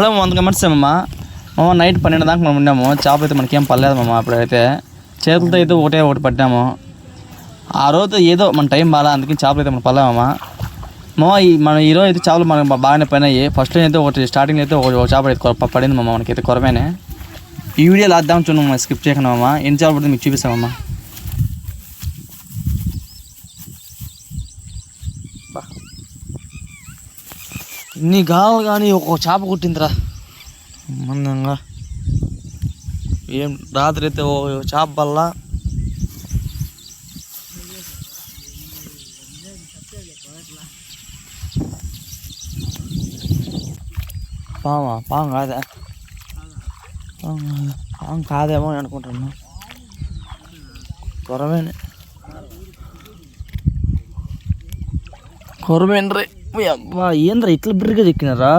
Hello వంద comments మామ. Night పన్నెండు దాకా మనం ఉన్నాము. చేప అయితే మనకేం పర్లేదు మామ అప్పుడైతే. చేతులతో అయితే ఒకటే ఒకటి పట్టాము. ఆ రోజు ఏదో మన టైం బాగా అందుకని చేపలు అయితే మనం పర్లేమమ్మా మామ. ఈ మన ఈరోజు అయితే చేపలు మనకు బాగానే పోయినాయి ఫస్ట్ అయితే ఒకటి స్టార్టింగ్ అయితే ఒక చేప అయితే కొర- పడింది మామ మనకైతే కొరమేనే ఈ వీడియో లాద్దాం చూడమ్మా స్కిప్ చేయకుండా మామ. ఎన్ని చేపలు పడుతుంది మీకు చూపిస్తామమ్మా ఇన్ని కావాలి కానీ ఒక చేప కుట్టిందిరా మందంగా ఏం రాత్రి అయితే ఓ చేప వల్ల పామా పాము కాదా పాము కాదా? పాము కాదేమో అని అనుకుంటున్నా కొరమేనే కొరమేనరే అబ్బా ఏంద్రా ఇట్లా బిర్రిగా చెక్కినారా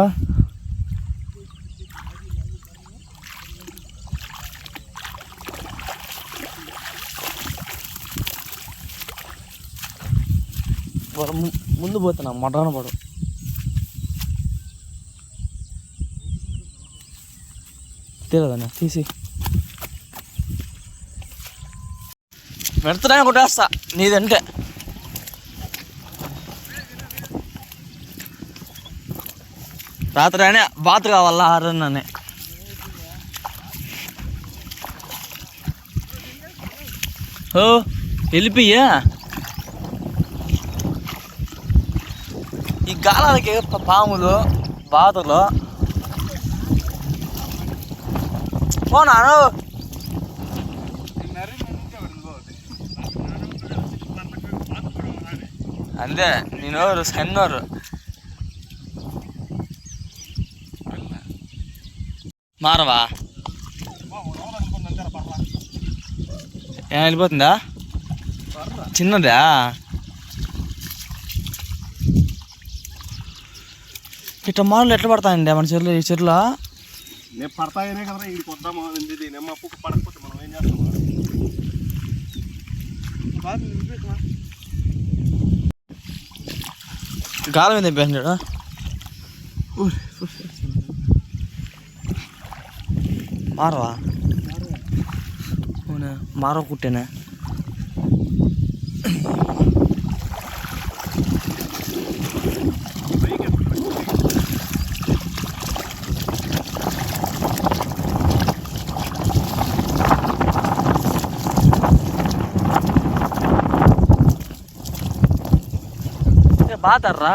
ము- ముందు పోతున్నా మటన పడు తెలియదన్నా తీసి పెడుతున్నా కొట్టేస్తా నీదంటే రాత్రి అయినా బాత్ కావాలా? ఆరన్ననే ఓ వెళ్ళిపోయా? ఈ గాలాలకి పాములు బాతులు. పోనాను అంతే నేను సన్నోరు. మారవా? ఏం వెళ్ళిపోతుందా? చిన్నదా? ఇట్లా మాటలు ఎట్లా పడతాయండి మన చెరువులో ఈ చెరువులో? నేను పడతాయనే కదా ఇది కొద్దామా ఇది నెమ్మ పుక్క పడకపోతే మనం ఏం చేస్తాము గాలం మీద తెంపేసాడు மாறவா? ஒன்று மரம் கூட்டேண்ணே பாத்தாடுறா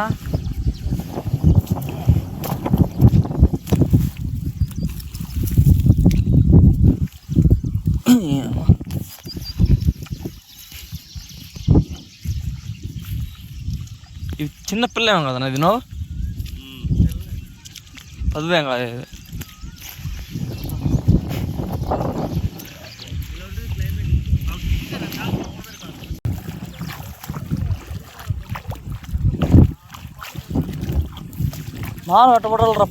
చిన్న పిల్లేమో కదా ఇది నువ్వు పదువేం కాదు ఇది మాను ఎట్టబడాలరా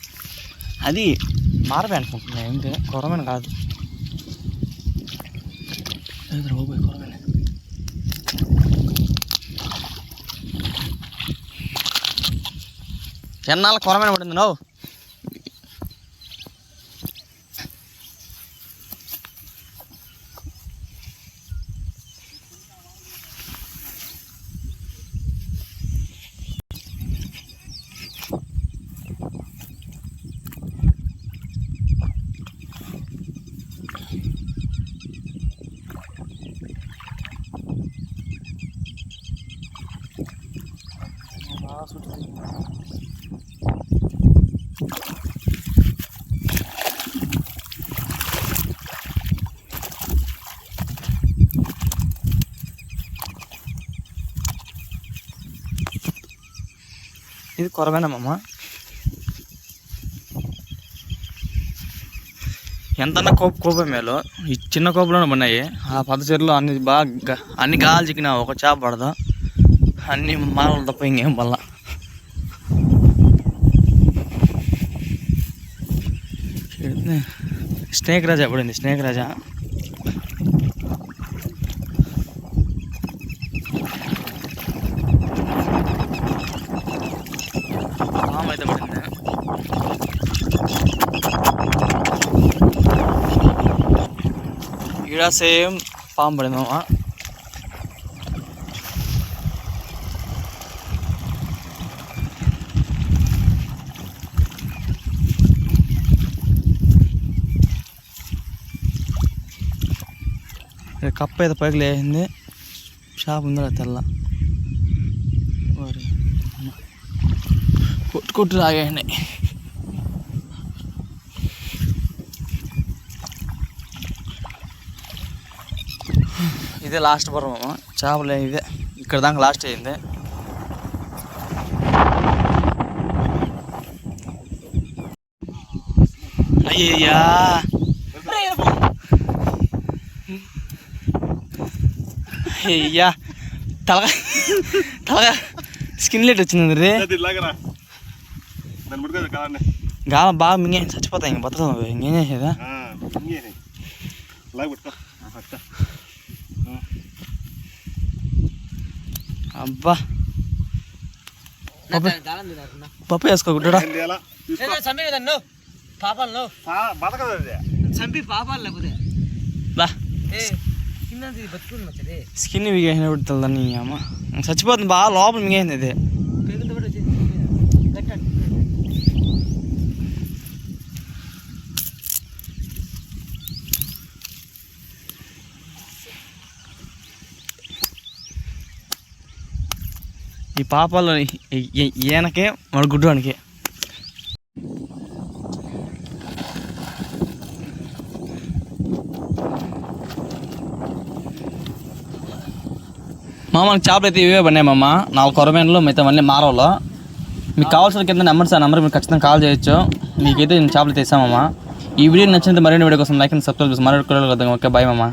అది మారవే అనుకుంటున్నా ఏంటి కొరమైన కాదు ఎదురు బాబోయ్ కొరమైన ఎన్నాళ్ళ కొరమైన పడింది నువ్వు ఇది కొరమేనమ్మా ఎంతన్నా కోప కోపం మేలు? ఈ చిన్న కోపలోనే ఉన్నాయి ఆ పద అన్ని బాగా అన్ని గాలి చిక్కిన ఒక చేప పడదు. అన్ని మాలలు తప్ప ఇంకేం పల్ల స్నేక్ రాజా పడింది స్నేక్ రాజా. ఈడ సేమ్ పాము పడింది మామ ఇక్కడ కప్ప అయితే పైకి లేచింది షాప్ ఉందా తెల్ల ఓరి అమ్మ. కొట్టు కొట్టు లాగేయండి ఇదే లాస్ట్ పర్వం. చేపలు ఇదే ఇక్కడ దాకా లాస్ట్ అయింది. అయ్యయ్యా. అయ్యా తలగా తలగా స్కిన్ లైట్ వచ్చింది రే. గాల బాగా మింగే చచ్చిపోతాయి ఇంక అవి. ఇంకేం చేసేదా? అబ్బా. పప్పు పప్పు వేసుకో గుడ్డడా ఏంది ఎలా తీసుకో. చంపి పాపాలను. పాపాలు లేకపోతే. మచ్చది. స్కిన్ మిగేసిన తెల్దని అమ్మ? చచ్చిపోతుంది బాగా లోపల మిగేసింది ఇది. ఈ పాపాలు ఈయనకే మన గుడ్డువానికి మా మనకి చేపలు అయితే ఇవే పడినాయి మామ. నాలుగు కొరమేనలు మిగతా అన్నీ మారవలో. మీకు కావాల్సిన కింద నెంబర్ సార్ నెంబర్ మీరు ఖచ్చితంగా కాల్ చేయొచ్చు. మీకైతే నేను చేపలు తీసామమ్మా ఈ వీడియో నచ్చినంత మరిన్ని వీడియో కోసం లైక్ అండ్ సబ్స్క్రైబ్ చేసి మరొక ఓకే బాయ్ మామ.